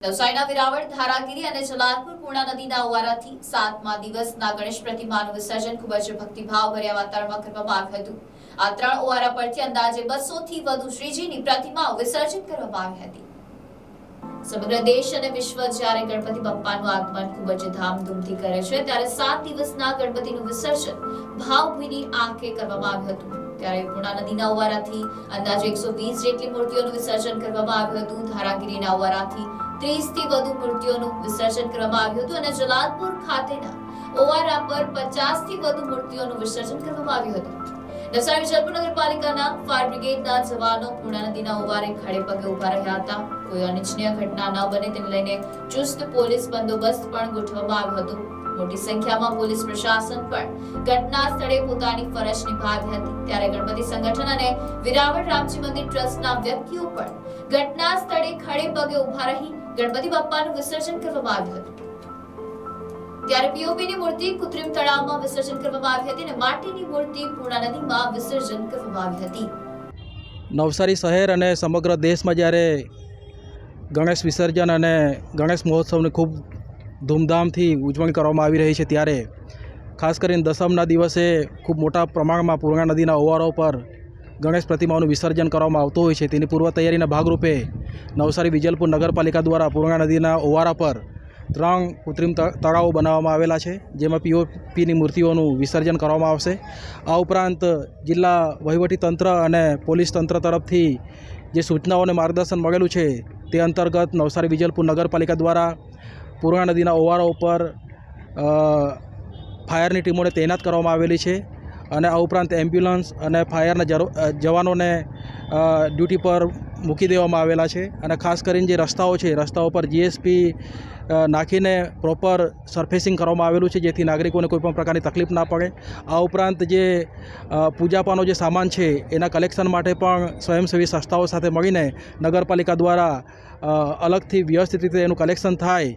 નવસારીના વિરાવળ, ધારાગીરી અને જલાલપુર પૂર્ણા નદીના ઓવારાથી સાતમા દિવસના ગણેશ પ્રતિમાનું વિસર્જન ખૂબ જ ભક્તિભાવ ભર્યા વાતાવરણમાં કરવામાં આવ્યું હતું. આ ત્રણ ઓવારા પરથી અંદાજે બસો થી વધુ શ્રીજીની પ્રતિમાઓ વિસર્જન કરવામાં આવી હતી. સમગ્ર દેશ અને વિશ્વ જ્યારે ગણપતિ બપ્પાનું આગમન ખૂબ જ ધામધૂમથી કરે છે, ત્યારે સાત દિવસના ગણપતિનું વિસર્જન ભાવભીની આંખે કરવામાં આવ્યું હતું. ત્યારે પૂર્ણા નદીના ઓવારાથી અંદાજે એકસો વીસ જેટલી મૂર્તિઓનું વિસર્જન કરવામાં આવ્યું હતું. ધારાગીરીના ઓવારાથી ત્રીસથી વધુ મૂર્તિઓનું વિસર્જન કરવામાં આવ્યું હતું અને જલાલપુર ખાતેના ઓવારા પર પચાસથી વધુ મૂર્તિઓનું વિસર્જન કરવામાં આવ્યું હતું. નવસારી વિજલપુર નગરપાલિકાના ફાયર બ્રિગેડના જવાનો પૂર્ણા નદીના ઓવારે ખડે પગે ઊભા રહ્યા હતા. કોઈ અનિચ્છનીય ઘટના ન બને તેને લઈને ચુસ્ત પોલીસ બંદોબસ્ત પણ ગોઠવવામાં આવ્યો હતો. મોટી સંખ્યામાં પોલીસ પ્રશાસન પણ ઘટના સ્થળે પોતાની ફરજ નિભાવી હતી. ત્યારે ગણપતિ સંગઠન અને વિરાવળ રામજી મંદિર ટ્રસ્ટના વ્યક્તિઓ પણ ઘટના સ્થળે ખડે પગે ઊભા રહી ગણપતિ બાપ્પાનું વિસર્જન કરવામાં આવ્યું હતું. ત્યારે પીઓપીની મૂર્તિ કૃત્રિમ તળાવમાં વિસર્જન કરવામાં આવી હતી અને માટીની મૂર્તિ પૂર્ણા નદીમાં વિસર્જન કરવામાં આવી હતી. નવસારી શહેર અને સમગ્ર દેશમાં જ્યારે ગણેશ વિસર્જન અને ગણેશ મહોત્સવની ખૂબ ધૂમધામથી ઉજવણી કરવામાં આવી રહી છે ત્યારે ખાસ કરીને દસમના દિવસે ખૂબ મોટા પ્રમાણમાં પૂર્ણા નદીના ઓવારો પર ગણેશ પ્રતિમાઓનું વિસર્જન કરવામાં આવતું હોય છે. તેની પૂર્વ તૈયારીના ભાગરૂપે નવસારી વિજલપુર નગરપાલિકા દ્વારા પૂર્ણા નદીના ઓવારા પર ત્રણ કૃત્રિમ તળાવો બનાવવામાં આવેલા છે, જેમાં પીઓપીની મૂર્તિઓનું વિસર્જન કરવામાં આવશે. આ ઉપરાંત જિલ્લા વહીવટીતંત્ર અને પોલીસ તંત્ર તરફથી જે સૂચનાઓ અને માર્ગદર્શન મળેલું છે તે અંતર્ગત નવસારી વિજલપુર નગરપાલિકા દ્વારા પૂર્ણા નદીના ઓવારા ઉપર ફાયરની ટીમોને તૈનાત કરવામાં આવેલી છે અને આ ઉપરાંત એમ્બ્યુલન્સ અને ફાયરના જવાનોને ડ્યુટી પર મૂકી દેવામાં આવેલા છે અને ખાસ કરીને જે રસ્તાઓ છે, રસ્તાઓ પર જીએસપી નાખીને પ્રોપર સરફેસિંગ કરવામાં આવેલું છે જેથી નાગરિકોને કોઈ પણ પ્રકારની તકલીફ ના પડે. આ ઉપરાંત જે પૂજાપાનો જે સામાન છે એના કલેક્શન માટે પણ સ્વયંસેવી સંસ્થાઓ સાથે મળીને નગરપાલિકા દ્વારા અલગથી વ્યવસ્થિત રીતે એનું કલેક્શન થાય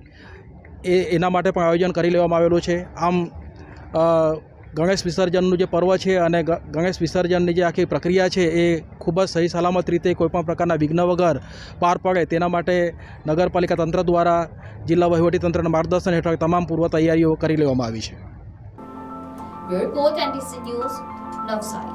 એ એના માટે પણ આયોજન કરી લેવામાં આવેલું છે. આમ ગણેશ વિસર્જનનું જે પર્વ છે અને ગણેશ વિસર્જનની જે આખી પ્રક્રિયા છે એ ખૂબ જ સહી સલામત રીતે કોઈપણ પ્રકારના વિઘ્ન વગર પાર પડે તેના માટે નગરપાલિકા તંત્ર દ્વારા, જિલ્લા વહીવટીતંત્રના માર્ગદર્શન હેઠળ તમામ પૂર્વ તૈયારીઓ કરી લેવામાં આવી છે.